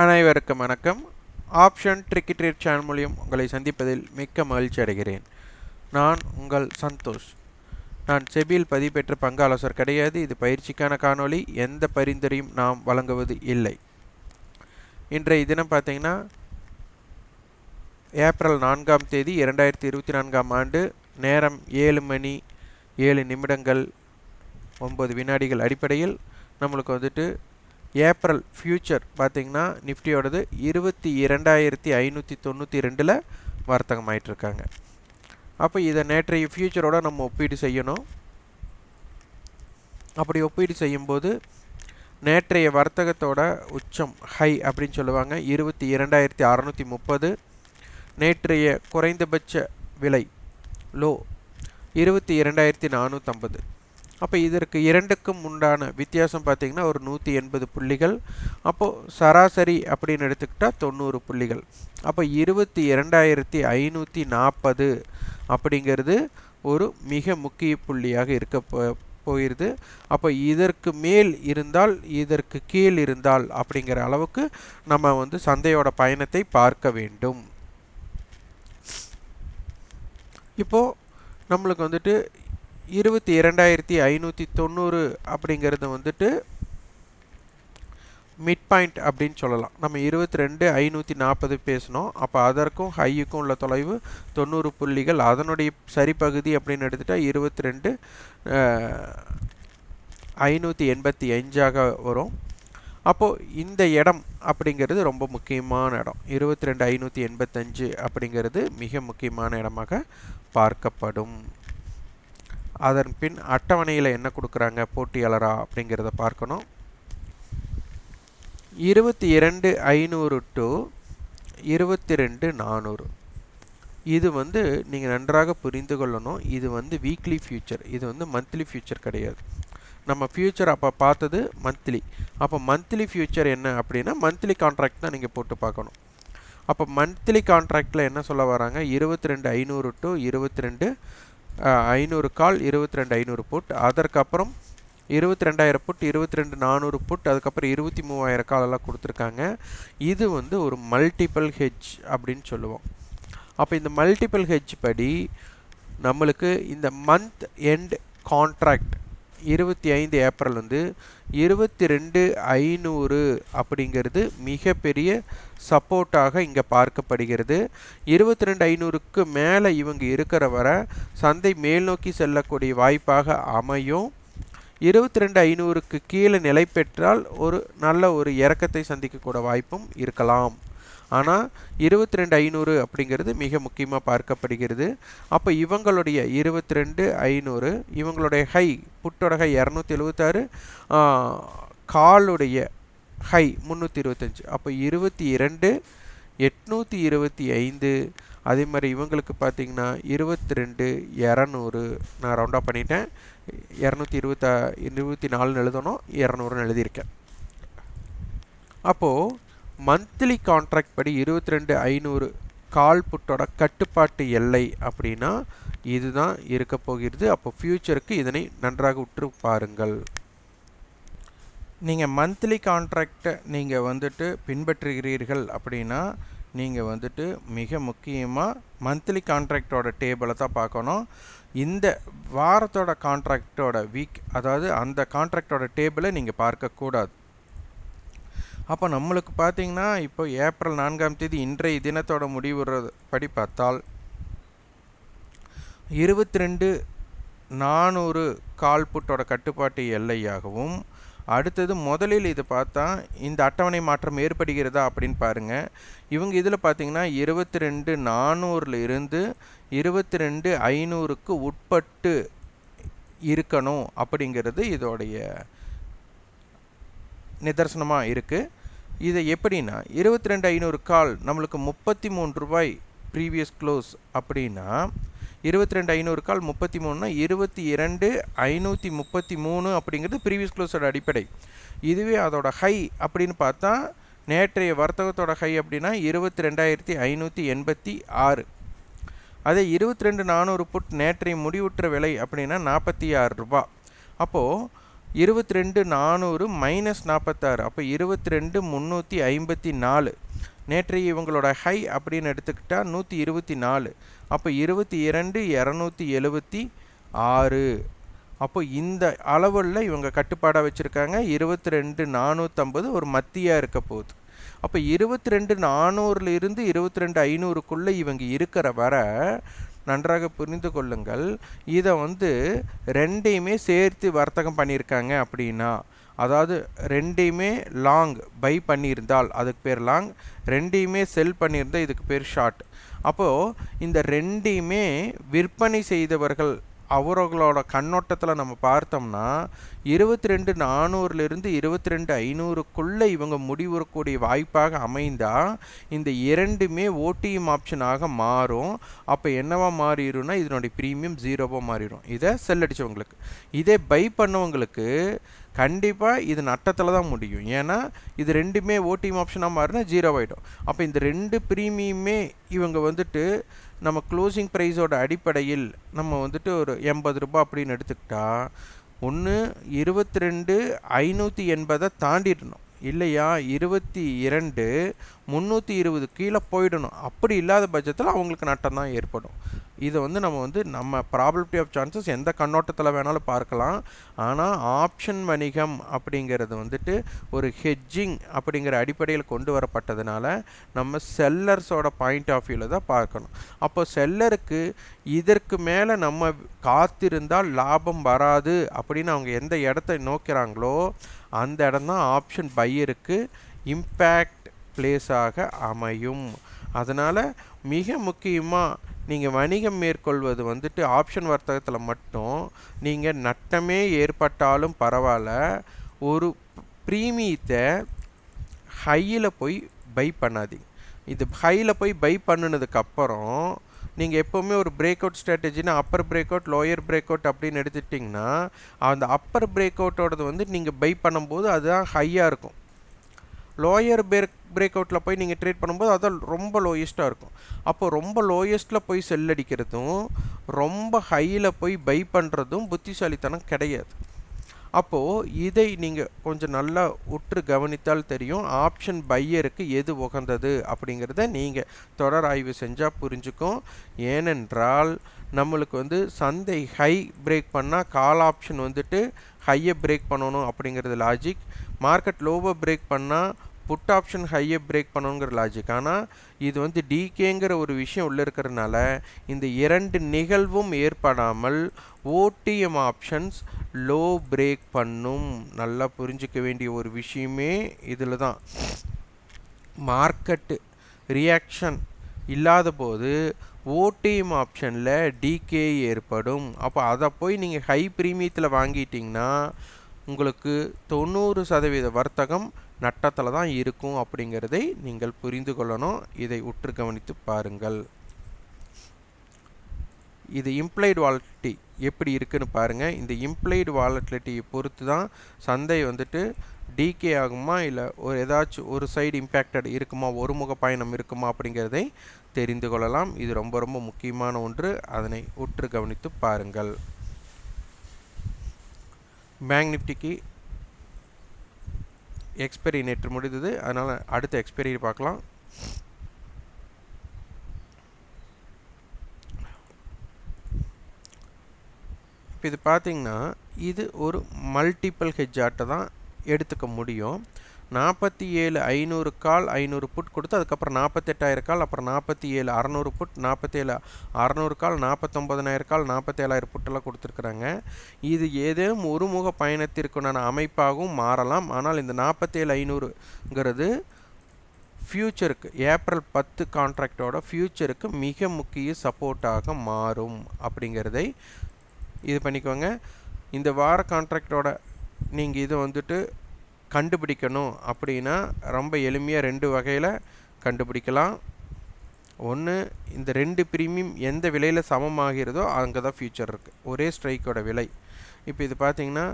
அனைவருக்கும் வணக்கம். Option ட்ரிக்கிட்ரேட் channel மூலியம் உங்களை சந்திப்பதில் மிக்க மகிழ்ச்சி அடைகிறேன். நான் உங்கள் சந்தோஷ். நான் செபியில் பதிவு பெற்ற பங்கு கிடையாது. இது பயிற்சிக்கான காணொளி. எந்த பரிந்துரையும் நாம் வழங்குவது இல்லை. இன்றைய தினம் பார்த்தீங்கன்னா ஏப்ரல் நான்காம் தேதி இரண்டாயிரத்தி இருபத்தி நான்காம் ஆண்டு நேரம் ஏழு மணி ஏழு நிமிடங்கள் ஒம்பது வினாடிகள் அடிப்படையில் நம்மளுக்கு வந்துட்டு ஏப்ரல் ஃப்யூச்சர் பார்த்திங்கன்னா நிஃப்டியோடது இருபத்தி இரண்டாயிரத்தி ஐநூற்றி தொண்ணூற்றி ரெண்டில் வர்த்தகம் ஆயிட்டிருக்காங்க அப்போ இதை நேற்றைய ஃப்யூச்சரோட நம்ம ஒப்பீடு செய்யணும். அப்படி ஒப்பீடு செய்யும்போது நேற்றைய வர்த்தகத்தோட உச்சம் ஹை அப்படின்னு சொல்லுவாங்க. இருபத்தி இரண்டாயிரத்தி அறநூற்றி முப்பது. நேற்றைய குறைந்தபட்ச விலை லோ இருபத்தி இரண்டாயிரத்தி நானூற்றம்பது அப்போ இதற்கு இரண்டுக்கும் உண்டான வித்தியாசம் பார்த்திங்கன்னா ஒரு நூற்றி எண்பது புள்ளிகள். அப்போது சராசரி அப்படின்னு எடுத்துக்கிட்டால் தொண்ணூறு புள்ளிகள். அப்போ இருபத்தி இரண்டாயிரத்தி ஐநூற்றி நாற்பது அப்படிங்கிறது ஒரு மிக முக்கிய புள்ளியாக இருக்க போயிடுது அப்போ இதற்கு மேல் இருந்தால் இதற்கு கீழ் இருந்தால் அப்படிங்கிற அளவுக்கு நம்ம வந்து சந்தையோட பயணத்தை பார்க்க வேண்டும். இப்போது நம்மளுக்கு வந்துட்டு இருபத்தி இரண்டாயிரத்தி ஐநூற்றி தொண்ணூறு அப்படிங்கிறது வந்துட்டு மிட் பாயிண்ட் அப்படின்னு சொல்லலாம். நம்ம இருபத்தி ரெண்டு ஐநூற்றி நாற்பது பேசினோம். அப்போ அதற்கும் ஹையுக்கும் உள்ள தொலைவு தொண்ணூறு புள்ளிகள். அதனுடைய சரிப்பகுதி அப்படின்னு எடுத்துட்டால் இருபத்தி ரெண்டு ஐநூற்றி எண்பத்தி அஞ்சாக வரும். அப்போது இந்த இடம் அப்படிங்கிறது ரொம்ப முக்கியமான இடம். இருபத்தி ரெண்டு ஐநூற்றி எண்பத்தஞ்சு அப்படிங்கிறது மிக முக்கியமான இடமாக பார்க்கப்படும். அதன் பின் அட்டவணையில் என்ன கொடுக்குறாங்க போட்டியாளரா அப்படிங்கிறத பார்க்கணும். இருபத்தி இரண்டு ஐநூறு டு இருபத்தி ரெண்டு நானூறு. இது வந்து நீங்கள் நன்றாக புரிந்து கொள்ளணும். இது வந்து வீக்லி ஃபியூச்சர் இது வந்து மந்த்லி ஃபியூச்சர் கிடையாது. நம்ம ஃபியூச்சர் அப்போ பார்த்தது மந்த்லி அப்போ மந்த்லி ஃபியூச்சர் என்ன அப்படின்னா மந்த்லி கான்ட்ராக்ட் தான் நீங்கள் போட்டு பார்க்கணும். அப்போ மந்த்லி கான்ட்ராக்டில் என்ன சொல்ல வராங்க? இருபத்தி ரெண்டு ஐநூறு டு இருபத்தி ரெண்டு ஐநூறு கால் இருபத்தி ரெண்டு ஐநூறு புட் அதற்கப்புறம் இருபத்தி ரெண்டாயிரம் புட் இருபத்தி ரெண்டு நானூறு புட் அதுக்கப்புறம் இருபத்தி மூவாயிரம் கால் எல்லாம் கொடுத்துருக்காங்க. இது வந்து ஒரு மல்டிபிள் ஹெஜ் அப்படின்னு சொல்லுவோம். அப்போ இந்த மல்டிபிள் ஹெஜ் படி நம்மளுக்கு இந்த மந்த் எண்ட் கான்ட்ராக்ட் இருபத்தி ஐந்து ஏப்ரல் வந்து இருபத்தி ரெண்டு ஐநூறு அப்படிங்கிறது மிகப்பெரிய சப்போர்ட்டாக இங்கே பார்க்கப்படுகிறது. இருபத்தி ரெண்டு ஐநூறுக்கு மேலே இவங்க இருக்கிற வர சந்தை மேல் நோக்கி செல்லக்கூடிய வாய்ப்பாக அமையும். இருபத்தி ரெண்டு ஐநூறுக்கு கீழே நிலை பெற்றால் ஒரு நல்ல ஒரு இறக்கத்தை சந்திக்கக்கூட வாய்ப்பும் இருக்கலாம். ஆனால் இருபத்தி ரெண்டு ஐநூறு அப்படிங்கிறது மிக முக்கியமாக பார்க்கப்படுகிறது. அப்போ இவங்களுடைய இருபத்தி ரெண்டு ஐநூறு இவங்களுடைய ஹை புட்டோட ஹை இரநூத்தி எழுபத்தாறு காலுடைய ஹை முந்நூற்றி இருபத்தஞ்சி. அப்போ இருபத்தி இரண்டு எட்நூற்றி இருபத்தி ஐந்து அதே மாதிரி இவங்களுக்கு பார்த்தீங்கன்னா இருபத்தி ரெண்டு இரநூறு நான் ரவுண்டாக பண்ணிட்டேன். இரநூத்தி இருபத்தா இருபத்தி நாலுன்னு எழுதணும் இரநூறுன்னு எழுதியிருக்கேன். அப்போது மந்த்லி கான்ட்ராக்ட் படி இருபத்தி ரெண்டு ஐநூறு கால் புட்டோட கட்டுப்பாட்டு எல்லை அப்படின்னா இதுதான் இருக்க போகிறது. அப்போ ஃப்யூச்சருக்கு இதனை நன்றாக உற்று பாருங்கள். நீங்கள் மந்த்லி கான்ட்ராக்டை நீங்கள் வந்துட்டு பின்பற்றுகிறீர்கள் அப்படின்னா நீங்கள் வந்துட்டு மிக முக்கியமாக மந்த்லி கான்ட்ராக்டோட டேபிளை தான் பார்க்கணும். இந்த வாரத்தோட கான்ட்ராக்டோட வீக் அதாவது அந்த கான்ட்ராக்டோட டேபிளை நீங்கள் பார்க்கக்கூடாது. அப்போ நம்மளுக்கு பார்த்தீங்கன்னா இப்போ ஏப்ரல் நான்காம் தேதி இன்றைய தினத்தோட முடிவுற படி பார்த்தால் இருபத்தி ரெண்டு நானூறு கால்புட்டோட கட்டுப்பாட்டு எல்லையாகவும் அடுத்தது முதலில் இது பார்த்தா இந்த அட்டவணை மாற்றம் ஏற்படுகிறதா அப்படின்னு பாருங்கள் இவங்க இதில் பார்த்திங்கன்னா இருபத்தி ரெண்டு நானூறில் இருந்து இருபத்தி ரெண்டு ஐநூறுக்கு உட்பட்டு இருக்கணும் அப்படிங்கிறது இதோடைய நிதர்சனமாக இருக்குது இதை எப்படின்னா இருபத்தி ரெண்டு ஐநூறு கால் நம்மளுக்கு முப்பத்தி மூணு ரூபாய் ப்ரீவியஸ் க்ளோஸ் அப்படின்னா இருபத்தி ரெண்டு ஐநூறு கால் முப்பத்தி மூணுனா இருபத்தி இரண்டு ஐநூற்றி முப்பத்தி மூணு அப்படிங்கிறது ப்ரீவியஸ் க்ளோஸோட அடிப்படை. இதுவே அதோட ஹை அப்படின்னு பார்த்தா நேற்றைய வர்த்தகத்தோட ஹை அப்படின்னா இருபத்தி ரெண்டாயிரத்தி ஐநூற்றி எண்பத்தி ஆறு. அதே இருபத்தி ரெண்டு நானூறு புட் நேற்றைய முடிவுற்ற விலை அப்படின்னா நாற்பத்தி ஆறு ரூபா. அப்போது இருபத்தி ரெண்டு நானூறு மைனஸ் நாற்பத்தாறு அப்போ இருபத்தி ரெண்டு முந்நூற்றி ஐம்பத்தி நாலு நேற்றைய இவங்களோட ஹை அப்படின்னு எடுத்துக்கிட்டால் நூற்றி இருபத்தி நாலு அப்போ இருபத்தி இரண்டு இரநூத்தி எழுபத்தி ஆறு அப்போ இந்த அளவில் இவங்க கட்டுப்பாடாக வச்சுருக்காங்க. இருபத்தி ரெண்டு நானூற்றம்பது ஒரு மத்தியாக இருக்க போகுது. அப்போ இருபத்தி ரெண்டு நானூறுலேருந்து இருபத்தி ரெண்டு ஐநூறுக்குள்ளே இவங்க இருக்கிற வர நன்றாக புரிந்து கொள்ளுங்கள். இதை வந்து ரெண்டையுமே சேர்த்து வர்த்தகம் பண்ணியிருக்காங்க அப்படின்னா அதாவது ரெண்டையுமே லாங் பை பண்ணியிருந்தால் அதுக்கு பேர் லாங் ரெண்டையுமே செல் பண்ணியிருந்தால் இதுக்கு பேர் ஷார்ட். அப்போது இந்த ரெண்டையுமே விற்பனை செய்தவர்கள் அவர்களோட கண்ணோட்டத்தில் நம்ம பார்த்தோம்னா இருபத்தி ரெண்டு நானூறுலேருந்து இருபத்தி ரெண்டு ஐநூறுக்குள்ளே இவங்க முடிவுறக்கூடிய வாய்ப்பாக அமைந்தால் இந்த இரண்டுமே ஓடிஎம் ஆப்ஷனாக மாறும். அப்போ என்னவா மாறிடும்னா இதனுடைய ப்ரீமியம் ஜீரோவாக மாறிடும் இதை செல் அடித்தவங்களுக்கு இதே பை பண்ணவங்களுக்கு கண்டிப்பாக இது நட்டத்தில் தான் முடியும். ஏன்னா இது ரெண்டுமே ஓடிஎம் ஆப்ஷனாக மாறினா ஜீரோ ஆகிடும் அப்போ இந்த ரெண்டு ப்ரீமியமே இவங்க வந்துட்டு நம்ம க்ளோசிங் ப்ரைஸோட அடிப்படையில் நம்ம வந்துட்டு ஒரு எண்பது ரூபா அப்படின்னு எடுத்துக்கிட்டால் ஒன்று இருபத்தி ரெண்டு ஐநூற்றி எண்பதை தாண்டிடணும். இல்லையா இருபத்தி இரண்டு முந்நூற்றி இருபது கீழே போயிடணும். அப்படி இல்லாத பட்சத்தில் அவங்களுக்கு நட்டம் தான் ஏற்படும். இதை வந்து நம்ம வந்து நம்ம ப்ராபபிலிட்டி ஆஃப் சான்சஸ் எந்த கண்ணோட்டத்தில் வேணாலும் பார்க்கலாம். ஆனால் ஆப்ஷன் வணிகம் அப்படிங்கிறது வந்துட்டு ஒரு ஹெட்ஜிங் அப்படிங்கிற அடிப்படையில் கொண்டு வரப்பட்டதுனால நம்ம செல்லர்ஸோட பாயிண்ட் ஆஃப் வியூவில் தான் பார்க்கணும். அப்போ செல்லருக்கு இதற்கு மேலே நம்ம காத்திருந்தால் லாபம் வராது அப்படின்னு அவங்க எந்த இடத்த நோக்கிறாங்களோ அந்த இடம் தான் ஆப்ஷன் பையருக்கு இம்பேக்ட் பிளேஸாக அமையும். அதனால் மிக முக்கியமாக நீங்கள் வணிகம் மேற்கொள்வது வந்துட்டு ஆப்ஷன் வர்த்தகத்தில் மட்டும். நீங்கள் நட்டமே ஏற்பட்டாலும் பரவாயில்ல. ஒரு ப்ரீமியத்தை ஹையில் போய் பை பண்ணாதீங்க. இது ஹையில் போய் பை பண்ணினதுக்கப்புறம் நீங்கள் எப்போவுமே ஒரு break out ஸ்ட்ராட்டஜினா upper break out lower break out அப்படின்னு எடுத்துட்டிங்கன்னா அந்த அப்பர் பிரேக் அவுட்டோடது வந்து நீங்கள் பை பண்ணும்போது அதுதான் ஹையாக இருக்கும். லோயர் பிரேக் பிரேக் அவுட்டில் போய் நீங்கள் ட்ரேட் பண்ணும்போது அதான் ரொம்ப லோயஸ்ட்டாக இருக்கும். அப்போது ரொம்ப லோயஸ்ட்டில் போய் செல் அடிக்கிறதும் ரொம்ப ஹையில் போய் பை பண்ணுறதும் புத்திசாலித்தனம் கிடையாது. அப்போது இதை நீங்கள் கொஞ்சம் நல்லா உற்று கவனித்தால் தெரியும் ஆப்ஷன் பையருக்கு எது உகந்தது அப்படிங்கிறத நீங்கள் தொடர் ஆய்வு செஞ்சால் புரிஞ்சுக்கும். ஏனென்றால் நம்மளுக்கு வந்து சந்தை ஹை பிரேக் பண்ணால் கால் ஆப்ஷன் வந்துட்டு ஹையை பிரேக் பண்ணணும் அப்படிங்கிறது லாஜிக் மார்க்கெட் லோவை பிரேக் பண்ணால் புட் ஆப்ஷன் ஹையை பிரேக் பண்ணணுங்கிற லாஜிக் ஆனால் இது வந்து டிகேங்கிற ஒரு விஷயம் உள்ளே இருக்கிறதுனால இந்த இரண்டு நிகழ்வும் ஏற்படாமல் ஓடிஎம் ஆப்ஷன்ஸ் லோ பிரேக் பண்ணும். நல்லா புரிஞ்சிக்க வேண்டிய ஒரு விஷயமே இதில் தான். மார்க்கெட்டு ரியாக்ஷன் இல்லாத போது ஓடிஎம் ஆப்ஷனில் டிகே ஏற்படும். அப்போ அதை போய் நீங்கள் ஹை ப்ரீமியத்தில் வாங்கிட்டிங்கன்னா உங்களுக்கு தொண்ணூறு சதவீத வர்த்தகம் நட்டத்தில் தான் இருக்கும் அப்படிங்கிறதை நீங்கள் புரிந்து கொள்ளணும். இதை உற்று கவனித்து பாருங்கள். இது இம்ப்ளைடு வாலட்டிலிட்டி எப்படி இருக்குன்னு பாருங்கள் இந்த இம்ப்ளைடு வாலட்டிலிட்டியை பொறுத்து தான் சந்தை வந்துட்டு டிகே ஆகுமா? இல்லை ஒரு ஏதாச்சும் ஒரு சைடு இம்பேக்டட் இருக்குமா? ஒருமுக பயணம் இருக்குமா? அப்படிங்கிறதை தெரிந்து கொள்ளலாம். இது ரொம்ப ரொம்ப முக்கியமான ஒன்று. அதனை உற்று கவனித்து பாருங்கள். பேங்க் நிஃப்டிக்கு எக்ஸ்பைரி நேற்று முடிந்தது. அதனால் அடுத்த எக்ஸ்பைரி பார்க்கலாம். இப்போ இது பார்த்திங்கன்னா இது ஒரு மல்டிபிள் ஹெஜ் ஆட்டை தான் எடுத்துக்க முடியும். நாற்பத்தி ஏழு ஐநூறு கால் ஐநூறு புட் கொடுத்து அதுக்கப்புறம் நாற்பத்தெட்டாயிரம் கால் அப்புறம் நாற்பத்தி ஏழு அறநூறு புட் நாற்பத்தேழு அறநூறு கால் நாற்பத்தொம்பதனாயிரம் கால் நாற்பத்தேழாயிரம் புட்டெல்லாம் கொடுத்துருக்குறாங்க. இது ஏதேனும் ஒருமுக பயணத்திற்குண்டான அமைப்பாகவும் மாறலாம். ஆனால் இந்த நாற்பத்தேழு ஐநூறுங்கிறது ஃப்யூச்சருக்கு ஏப்ரல் பத்து கான்ட்ராக்டோட ஃப்யூச்சருக்கு மிக முக்கிய சப்போர்ட்டாக மாறும் அப்படிங்கிறதை இது பண்ணிக்கோங்க. இந்த வார கான்ட்ராக்டோட நீங்கள் இதை வந்துட்டு கண்டுபிடிக்கணும் அப்படின்னா ரொம்ப எளிமையாக ரெண்டு வகையில் கண்டுபிடிக்கலாம். ஒன்று இந்த ரெண்டு ப்ரீமியம் எந்த விலையில் சமமாகிறதோ அங்கே தான் ஃபியூச்சர் இருக்குது ஒரே ஸ்ட்ரைக்கோட விலை. இப்போ இது பார்த்தீங்கன்னா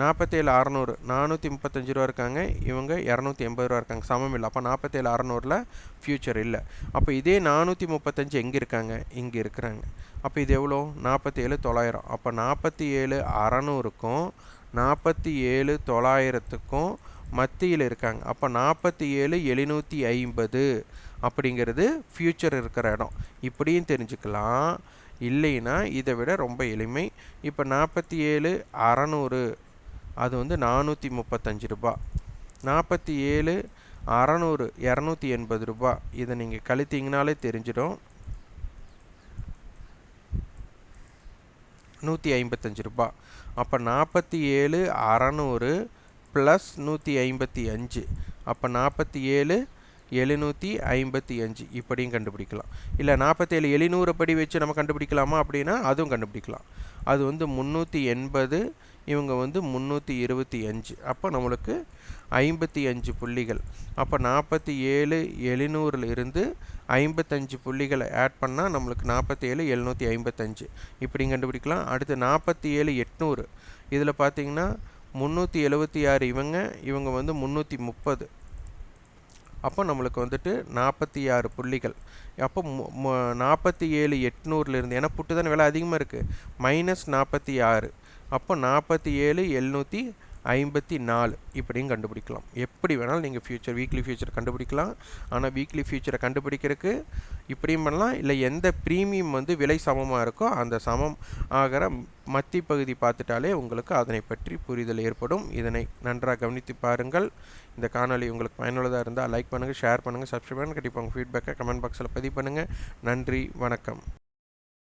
நாற்பத்தேழு அறநூறு நானூற்றி முப்பத்தஞ்சு ரூபா இருக்காங்க. இவங்க இரநூத்தி எண்பது ரூபா இருக்காங்க. சமம் இல்லை. அப்போ நாற்பத்தேழு அறநூறில் ஃப்யூச்சர் இல்லை. அப்போ இதே நானூற்றி முப்பத்தஞ்சு எங்கே இருக்காங்க? இங்கே இருக்கிறாங்க. அப்போ இது எவ்வளோ நாற்பத்தி ஏழு தொள்ளாயிரம். அப்போ நாற்பத்தி ஏழு அறநூறுக்கும் நாற்பத்தி ஏழு தொள்ளாயிரத்துக்கும் மத்தியில் இருக்காங்க. அப்போ நாற்பத்தி ஏழு எழுநூற்றி ஐம்பது அப்படிங்கிறது ஃப்யூச்சர் இருக்கிற இடம். இப்படியும் தெரிஞ்சுக்கலாம். இல்லைன்னா இதை விட ரொம்ப எளிமை. இப்போ நாற்பத்தி ஏழு அறநூறு அது வந்து நானூற்றி முப்பத்தஞ்சு ரூபா. நாற்பத்தி ஏழு அறநூறு இரநூத்தி எண்பது ரூபா. இதை நீங்கள் கழித்தீங்கனாலே தெரிஞ்சிடும். நூற்றி ஐம்பத்தஞ்சு ரூபா. அப்போ நாற்பத்தி ஏழு அறநூறு ப்ளஸ் நூற்றி ஐம்பத்தி அஞ்சு. அப்போ நாற்பத்தி ஏழு எழுநூற்றி ஐம்பத்தி அஞ்சு. இப்படியும் கண்டுபிடிக்கலாம். இல்லை நாற்பத்தேழு எழுநூறு படி வச்சு நம்ம கண்டுபிடிக்கலாமா அப்படின்னா அதுவும் கண்டுபிடிக்கலாம். அது வந்து முந்நூற்றி எண்பது இவங்க வந்து முந்நூற்றி இருபத்தி அஞ்சு. அப்போ நம்மளுக்கு ஐம்பத்தி அஞ்சு புள்ளிகள். அப்போ நாற்பத்தி ஏழு எழுநூறில் இருந்து ஐம்பத்தஞ்சு புள்ளிகளை ஆட் பண்ணால் நம்மளுக்கு நாற்பத்தி ஏழு எழுநூற்றி ஐம்பத்தஞ்சு. இப்படி கண்டுபிடிக்கலாம். அடுத்து நாற்பத்தி ஏழு எட்நூறு. இதில் பார்த்தீங்கன்னா முந்நூற்றி எழுபத்தி ஆறு இவங்க இவங்க வந்து முந்நூற்றி முப்பது. அப்போ நம்மளுக்கு வந்துட்டு நாற்பத்தி ஆறு புள்ளிகள். அப்போ நாற்பத்தி ஏழு எட்நூறுலேருந்து ஏன்னா புட்டு தானே விலை அதிகமாக இருக்குது மைனஸ் நாற்பத்தி ஆறு. அப்போ நாற்பத்தி ஏழு எழுநூற்றி ஐம்பத்தி நாலு. இப்படியும் கண்டுபிடிக்கலாம். எப்படி வேணாலும் நீங்கள் ஃபியூச்சர் வீக்லி ஃபியூச்சர் கண்டுபிடிக்கலாம். ஆனால் வீக்லி ஃபியூச்சரை கண்டுபிடிக்கிறதுக்கு இப்படியும் பண்ணலாம். இல்லை எந்த ப்ரீமியம் வந்து விலை சமமாக இருக்கோ அந்த சமம் ஆகிற மத்தி பகுதி பார்த்துட்டாலே உங்களுக்கு அதனை பற்றி புரிதல் ஏற்படும். இதனை நன்றாக கவனித்து பாருங்கள். இந்த காணொலி உங்களுக்கு பயனுள்ளதாக இருந்தால் லைக் பண்ணுங்கள் ஷேர் பண்ணுங்கள் சப்ஸ்கிரைப் பண்ணுங்கள் கண்டிப்பாக உங்கள் ஃபீட்பேக்கை கமெண்ட் பாக்ஸில் பதிவு பண்ணுங்கள் நன்றி வணக்கம்.